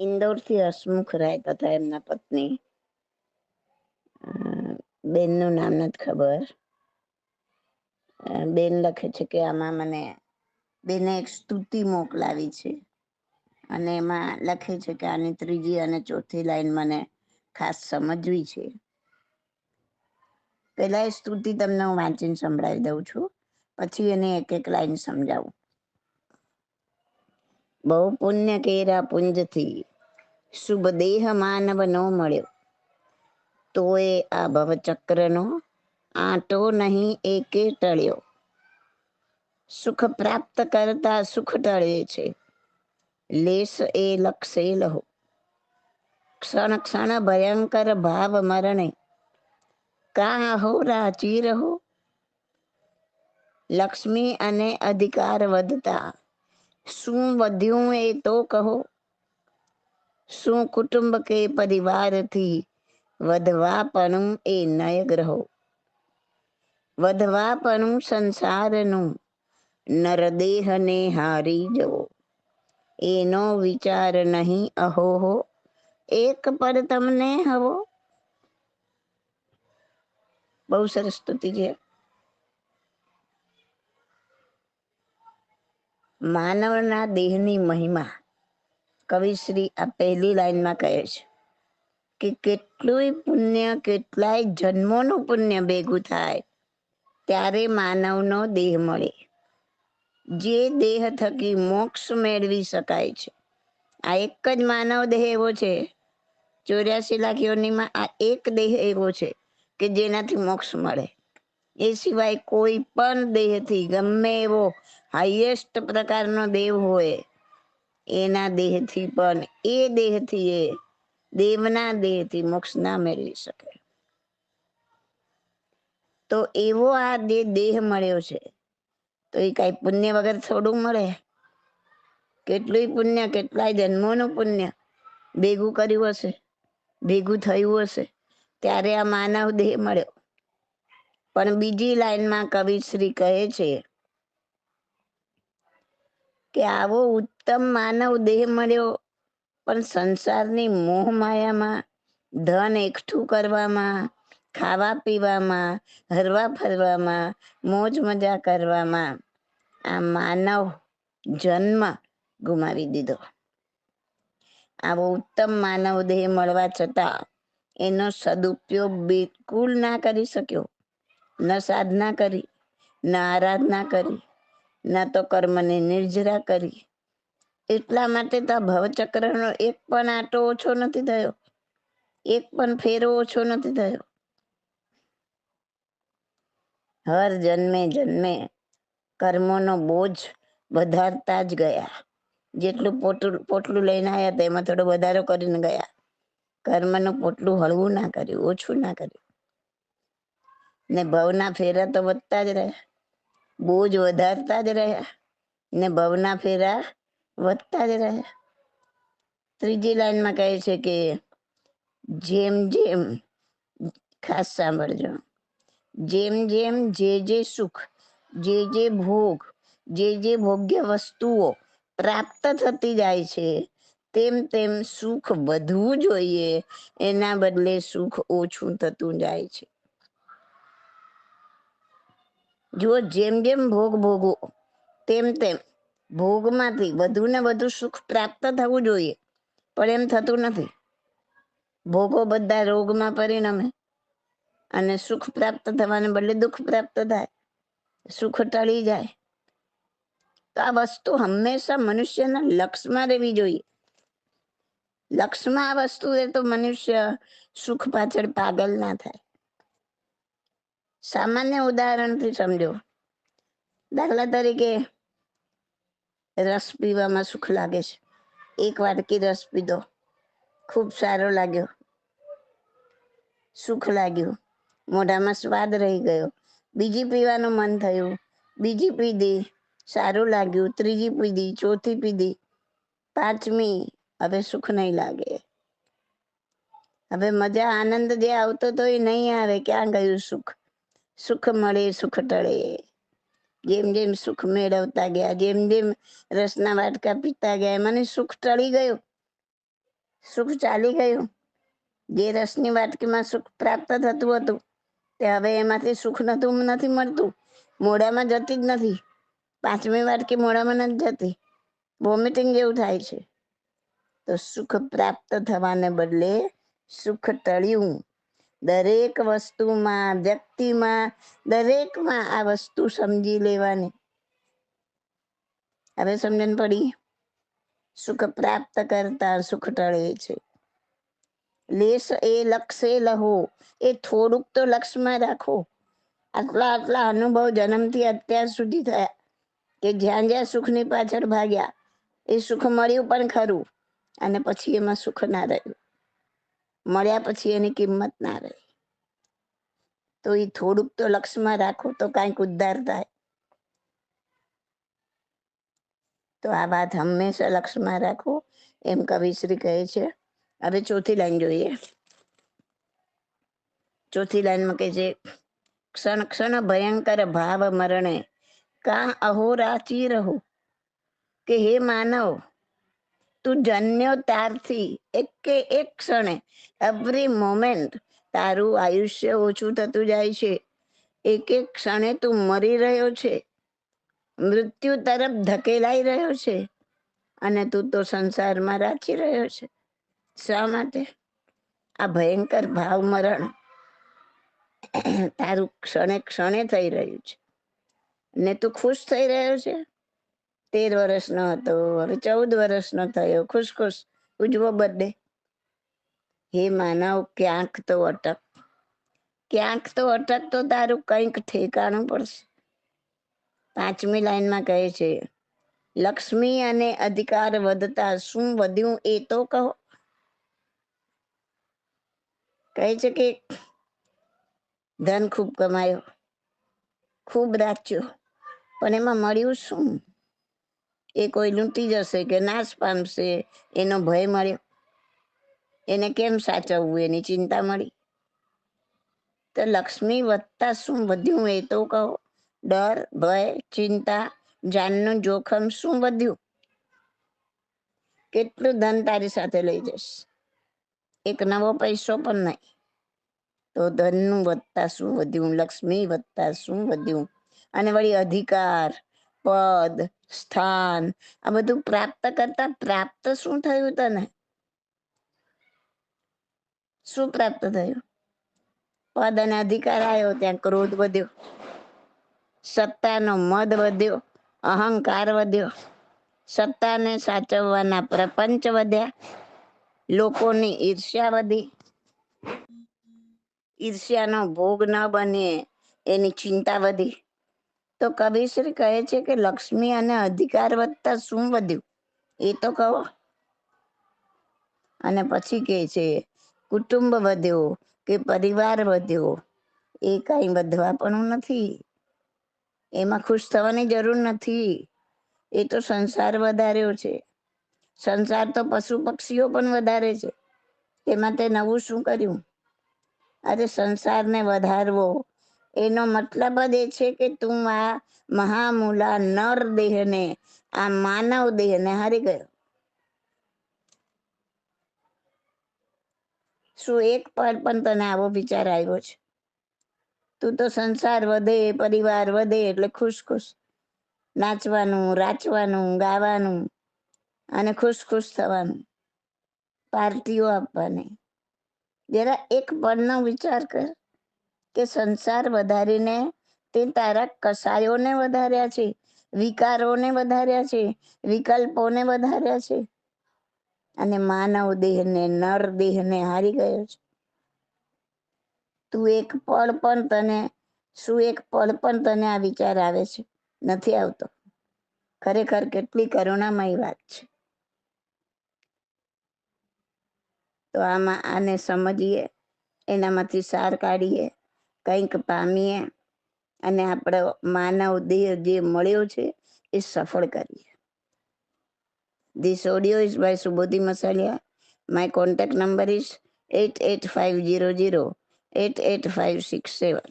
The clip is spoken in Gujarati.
ઇન્દોરથી હસમુખ રાય તથા એમના પત્ની. બેનનું નામ નથી ખબર. બેન લખે છે કે આમાં મને, બેને એક સ્તુતિ મોકલાવી છે. અને એમાં લખે છે કે આની ત્રીજી અને ચોથી લાઈન મને ખાસ સમજવી છે. પહેલા એ સ્તુતિ તમને હું વાંચીને સંભળાવી દઉં છું. પછી એને એક એક લાઈન સમજાવું. બહુ પુણ્ય કેરા પુંજથી. શુભ દેહ માનવ નો મળ્યો. તોય આ ભવચક્રનો આંટો નહીં એકે ટળ્યો. સુખ પ્રાપ્ત કરતા સુખ ટળે છે. લેસ એ લક્ષે લહો. ક્ષણ ક્ષણ ભયંકર ભાવ મરણે. કા હો રાચી રહો? લક્ષ્મી અને અધિકાર વધતા. શું વધ્યું એ તો કહો. શું કુટુંબ કે પરિવારથી વધવાપણું એ નય ગ્રહો. વધવાપણું સંસારનું નરદેહને હારી જવો. એનો વિચાર નહીં અહોહો એક પર તમને હવો. બહુ સરસ સ્તુતિ છે. માનવના દેહની મહિમા કવિશ્રી આ પહેલી લાઈનમાં કહે છે કે કેટલું પુણ્ય, કેટલાય જન્મોનું પુણ્ય ભેગું થાય, ત્યારે માનવનો દેહ મળે. જે દેહ થકી મોક્ષ મેળવી શકાય છે. આ એક જ માનવ દેહ એવો છે. ચોર્યાસી લાખ યોનીમાં આ એક દેહ એવો છે કે જેનાથી મોક્ષ મળે. એ સિવાય કોઈ પણ દેહથી ગમે એવો હાઈએસ્ટ પ્રકારનો દેવ હોય, એના દેહથી પણ, એ દેહથી એ દેવના દેહથી મોક્ષ ના મેળવી શકે. તો એવો આ જે દેહ મળ્યો છે, તો એ કઈ પુણ્ય વગર થોડું મળે? કેટલું પુણ્ય, કેટલાય જન્મોનું પુણ્ય ભેગું કર્યું હશે, ભેગું થયું હશે, ત્યારે આ માનવ દેહ મળ્યો. પણ બીજી લાઈનમાં કવિશ્રી કહે છે કે આવો ઉત્તમ માનવ દેહ મળ્યો, પણ સંસારની મોહ માયામાં ધન એકઠું કરવામાં, ખાવા પીવામાં, હરવા ફરવામાં, મોજ મજા કરવામાં આ માનવ જન્મ ગુમાવી દીધો. આવો ઉત્તમ માનવ દેહ મળવા છતાં એનો સદુપયોગ બિલકુલ ના કરી શક્યો. ન સાધના કરી, ન આરાધના કરી ન તો કર્મને નિર્જરા કરી. એટલા માટે તો ભવચક્રનો એક પણ આટો ઓછો નથી થયો. એક પણ ફેરો ઓછો નથી થયો. હર જન્મે જન્મે કર્મોનો બોજ વધારતા જ ગયા. જેટલું પોટલું પોટલું લઈને આવ્યા તેમાં થોડો વધારો કરીને ગયા. કર્મનું પોટલું હળવું ના કર્યું, ઓછું ના કર્યું. ને ભવના ફેરા તો વધતા જ રહ્યા. બોજ વધારતા જ રહ્યા ને ભવના ફેરા વધતા જ રહ્યા. ત્રીજી લાઈનમાં કહે છે કે જેમ જેમ, ખાસ સાંભળજો, જેમ જેમ જે જે સુખ, જે જે ભોગ, જે જે ભોગ્ય વસ્તુઓ પ્રાપ્ત થતી જાય છે, તેમ તેમ સુખ વધવું જોઈએ. એના બદલે સુખ ઓછું થતું જાય છે. જો જેમ જેમ ભોગ ભોગવો, તેમ તેમ ભોગમાંથી વધુ ને વધુ સુખ પ્રાપ્ત થવું જોઈએ, પણ એમ થતું નથી. ભોગો બધા રોગમાં પરિણમે અને સુખ પ્રાપ્ત થવાને બદલે દુઃખ પ્રાપ્ત થાય, સુખ ટળી જાય. તો આ વસ્તુ હંમેશા મનુષ્યના લક્ષમાં રહેવી જોઈએ. લક્ષમાં આ વસ્તુ રહે તો મનુષ્ય સુખ પાછળ પાગલ ના થાય. સામાન્ય ઉદાહરણથી સમજો. દાખલા તરીકે, રસ પીવામાં સુખ લાગે છે. એક વાટકી રસ પીધો. ખૂબ સારો લાગ્યો. સુખ લાગ્યું. મોઢામાં સ્વાદ રહી ગયો. બીજી પીવાનું મન થયું. બીજી પીધી. સારું લાગ્યું. ત્રીજી પીધી. ચોથી પીધી. પાંચમી. હવે સુખ નહીં લાગે. હવે મજા આનંદ જે આવતો તો એ નહીં આવે. ક્યાં ગયું સુખ? સુખ મળે સુખ ટળે જેમ જેમ સુખ મેળવતા ગયા, જેમ જેમ રસના વાટકા પીતા ગયા, મને સુખ ટળી ગયું. સુખ ચાલી ગયું. જે રસની વાટકીમાં સુખ પ્રાપ્ત થતું હતું, તે હવે એમાંથી સુખ નતું, નથી મળતું. મોઢામાં જતી જ નથી. પાંચમી વાટકી મોઢામાં નથી જતી. વોમિટિંગ જેવું થાય છે. તો સુખ પ્રાપ્ત થવાને બદલે સુખ ટળ્યું. દરેક વસ્તુમાં, વ્યક્તિમાં, દરેકમાં આ વસ્તુ સમજી લેવાની. હવે સમજણ પડી? સુખ પ્રાપ્ત કરતા સુખ ટળે છે. લેસ એ લક્ષે લહો. એ થોડુંક તો લક્ષમાં રાખો. આટલા આટલા અનુભવ જન્મથી અત્યાર સુધી થયા કે જ્યાં જ્યાં સુખની પાછળ ભાગ્યા, એ સુખ મળ્યું પણ ખરું અને પછી એમાં સુખ ના રહ્યું. મળ્યા પછી એની કિંમત ના રહી. તો એ થોડુંક તો લક્ષમાં રાખો તો કાંઈક ઉદ્ધાર થાય. તો આ વાત હંમેશા લક્ષમાં રાખો, એમ કવિશ્રી કહે છે. હવે ચોથી લાઈન જોઈએ. ચોથી લાઈનમાં કહે છે ક્ષણ ક્ષણ ભયંકર ભાવ મરણે, કા અહોરાચી રહો? કે હે માનવ તું જન્યો ત્યારથી, એક એક ક્ષણે એવરી મોમેન્ટ તારું આયુષ્ય ઓછું થતું જાય છે. એક એક ક્ષણે તું મરી રહ્યો છે. મૃત્યુ તરફ ધકેલાઈ રહ્યો છે અને તું તો સંસારમાં રાચી રહ્યો છે. શા માટે? આ ભયંકર ભાવ મરણ તારું ક્ષણે ક્ષણે થઈ રહ્યું છે. ને તું ખુશ થઈ રહ્યો છે? તેર વર્ષનો હતો. હવે ચૌદ વર્ષનો થયો. ખુશ ખુશ. ઉજવો બર્થડે. હે માનવ, ક્યાંક તો અટક. ક્યાંક તો અટક તો તારું કંઈક ઠેકાણું પડશે. પાંચમી લાઈનમાં કહે છે, લક્ષ્મી અને અધિકાર વધતા શું વધ્યું એ તો કહો. કહે છે કે, ધન ખૂબ કમાયો, ખૂબ રાચ્યો પણ એમાં મળ્યું શું? એ કોઈ લૂંટી જશે કે નાશ પામશે, એનો ભય મળ્યો. એને કેમ સાચવવું? એની ચિંતા મળી. તો લક્ષ્મી વધતા શું વધ્યું એ તો કહો. ડર, ભય, ચિંતા, જાનનું જોખમ શું વધ્યું? કેટલું ધન તારી સાથે લઈ જશ એક નવો પૈસો પણ નહીં. તો ધનનું વધતા શું વધ્યું? લક્ષ્મી વધતા શું વધ્યું? અને વળી અધિકાર. પદ, સ્થાન, આ બધું પ્રાપ્ત કરતા પ્રાપ્ત શું થયું તને? શું પ્રાપ્ત થયું? પદ અને અધિકાર આવ્યો, ત્યાં ક્રોધ વધ્યો. સત્તાનો મદ વધ્યો, અહંકાર વધ્યો. સત્તાને સાચવવાના પ્રપંચ વધ્યા. લોકોની ઈર્ષ્યા વધી. ઈર્ષ્યાનો ભોગ ન બને એની ચિંતા વધી. તો કવિશ્રી કહે છે કે લક્ષ્મી અને અધિકાર વધતા શું વધ્યું? એ તો કહો. અને પછી કહે છે, કુટુંબ વધ્યો કે પરિવાર વધ્યો? એ કઈ વધવા પણ નથી. એમાં ખુશ થવાની જરૂર નથી. એ તો સંસાર વધાર્યો છે. સંસાર તો પશુ પક્ષીઓ પણ વધારે છે. તેમાં તે નવું શું કર્યું? અરે સંસારને વધારવો એનો મતલબ જ એ છે કે તું આ મહામૂલા નર દેહને, આ માનવ દેહને હારી ગયો. શું એક પર પણ તને આવો વિચાર આવ્યો છે? તું તો સંસાર વધે, પરિવાર વધે એટલે ખુશ ખુશ. નાચવાનું, રાચવાનું, ગાવાનું અને ખુશ ખુશ થવાનું. પાર્ટીઓ આપવાની. જરા એક પળનો વિચાર કર. કે સંસાર વધારીને તે તારા કસાયોને વધાર્યા છે, વિકારોને વધાર્યા છે, વિકલ્પોને વધાર્યા છે. અને માનવ દેહને નર દેહને હારી ગયો છે. તું એક પળ પણ તને, શું એક પળ પણ તને આ વિચાર આવે છે? નથી આવતો. ખરેખર કેટલી કરુણામય વાત છે. તો આમાં આને સમજીએ, એનામાંથી સાર કાઢીએ કંઈક પામીએ અને આપણો માનવ દેહ જે મળ્યો છે એ સફળ કરીએ. This audio is by Subodhi Masaliya my contact number is eight eight five zero zero eight eight five six seven